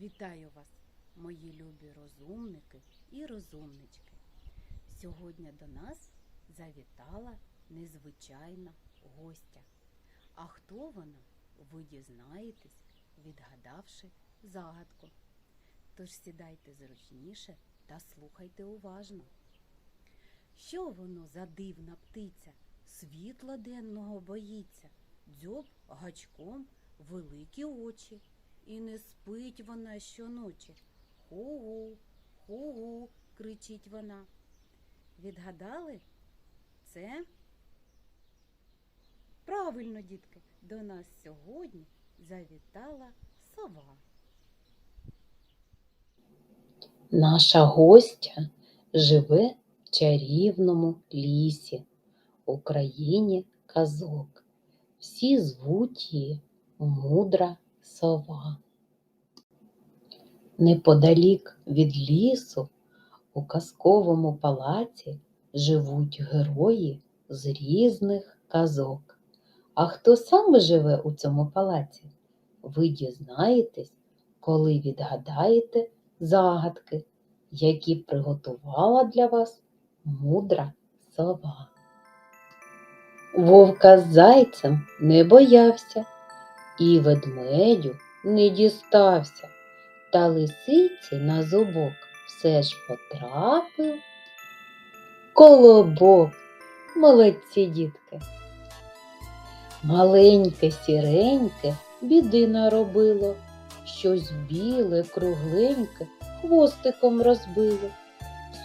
Вітаю вас, мої любі розумники і розумнички. Сьогодні до нас завітала незвичайна гостя. А хто вона, ви дізнаєтесь, відгадавши загадку. Тож сідайте зручніше та слухайте уважно. Що воно за дивна птиця? Світла денного боїться, дзьоб гачком, великі очі. І не спить вона щоночі. Ху-гу, ху-гу, кричить вона. Відгадали? Це? Правильно, дітки, до нас сьогодні завітала сова. Наша гостя живе в чарівному лісі, в країні казок. Всі звуть її мудра сова. Неподалік від лісу у казковому палаці живуть герої з різних казок. А хто саме живе у цьому палаці? Ви дізнаєтесь, коли відгадаєте загадки, які приготувала для вас мудра сова. Вовка з зайцем не боявся і ведмедю не дістався, та лисиці на зубок все ж потрапив колобок. Молодці дітки. Маленьке сіреньке біди наробило, щось біле, кругленьке хвостиком розбило.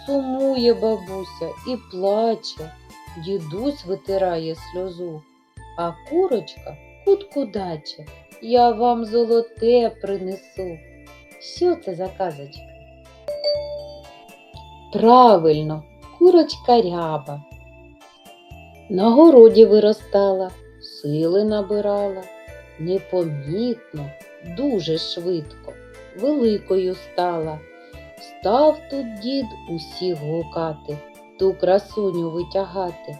Сумує бабуся і плаче, дідусь витирає сльозу, а курочка кутку даче, я вам золоте принесу. Що це за казочка? Правильно, курочка ряба. На городі виростала, сили набирала, непомітно, дуже швидко, великою стала. Став тут дід усіх гукати, ту красуню витягати.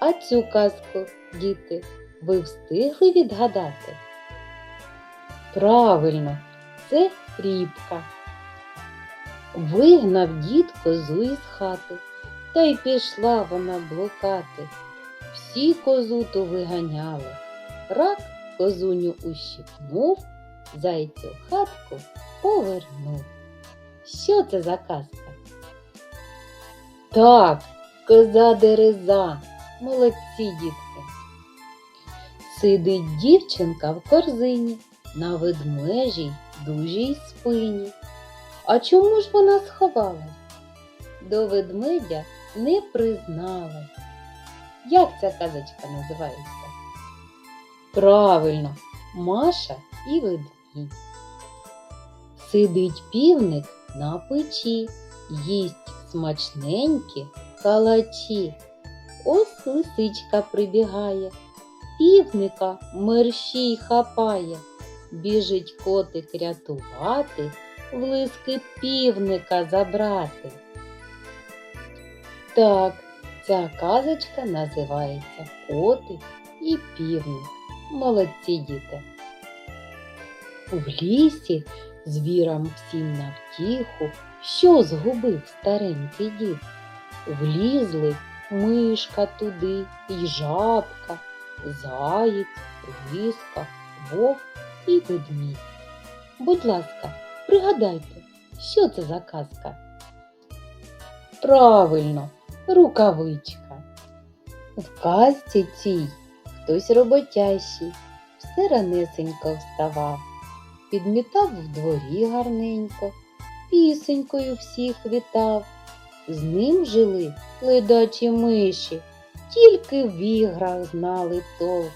А цю казку, діти, ви встигли відгадати? Правильно, це рібка. Вигнав дід козу із хати, та й пішла вона блукати. Всі козу ту виганяли. Рак козуню ущипнув, зайцю хатку повернув. Що це за казка? Так, коза дереза, молодці дітки. Сидить дівчинка в корзині на ведмежій дужій спині. А чому ж вона сховалась? До ведмедя не призналась. Як ця казочка називається? Правильно, Маша і ведмідь. Сидить півник на печі, їсть смачненькі калачі. Ось лисичка прибігає, півника мерщій хапає, біжить котик рятувати, влиски півника забрати. Так, ця казочка називається Котик і півник. Молодці діти. В лісі звірам всім навтіху, що згубив старенький дід. Влізли мишка туди і жабка, заєць, лиска, вовк і ведмідь. Будь ласка, пригадайте, що це за казка? Правильно, рукавичка. В казці цій хтось роботящий, все ранесенько вставав, підмітав в дворі гарненько, пісенькою всіх вітав. З ним жили ледачі миші, тільки в іграх знали толк.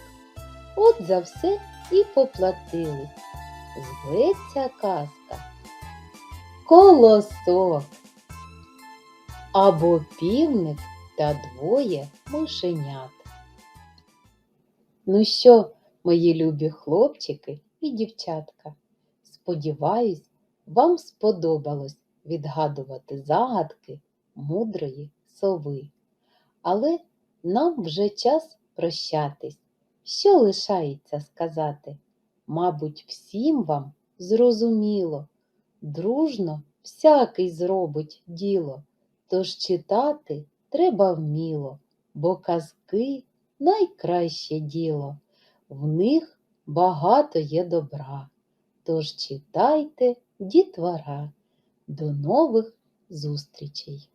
От за все і поплатили. Зветься казка. Колосок. Або півник та двоє мишенят. Ну що, мої любі хлопчики і дівчатка, сподіваюсь, вам сподобалось відгадувати загадки мудрої сови. Але нам вже час прощатись. Що лишається сказати? Мабуть, всім вам зрозуміло. Дружно всякий зробить діло, тож читати треба вміло, бо казки найкраще діло. В них багато є добра. Тож читайте, дітвора. До нових зустрічей!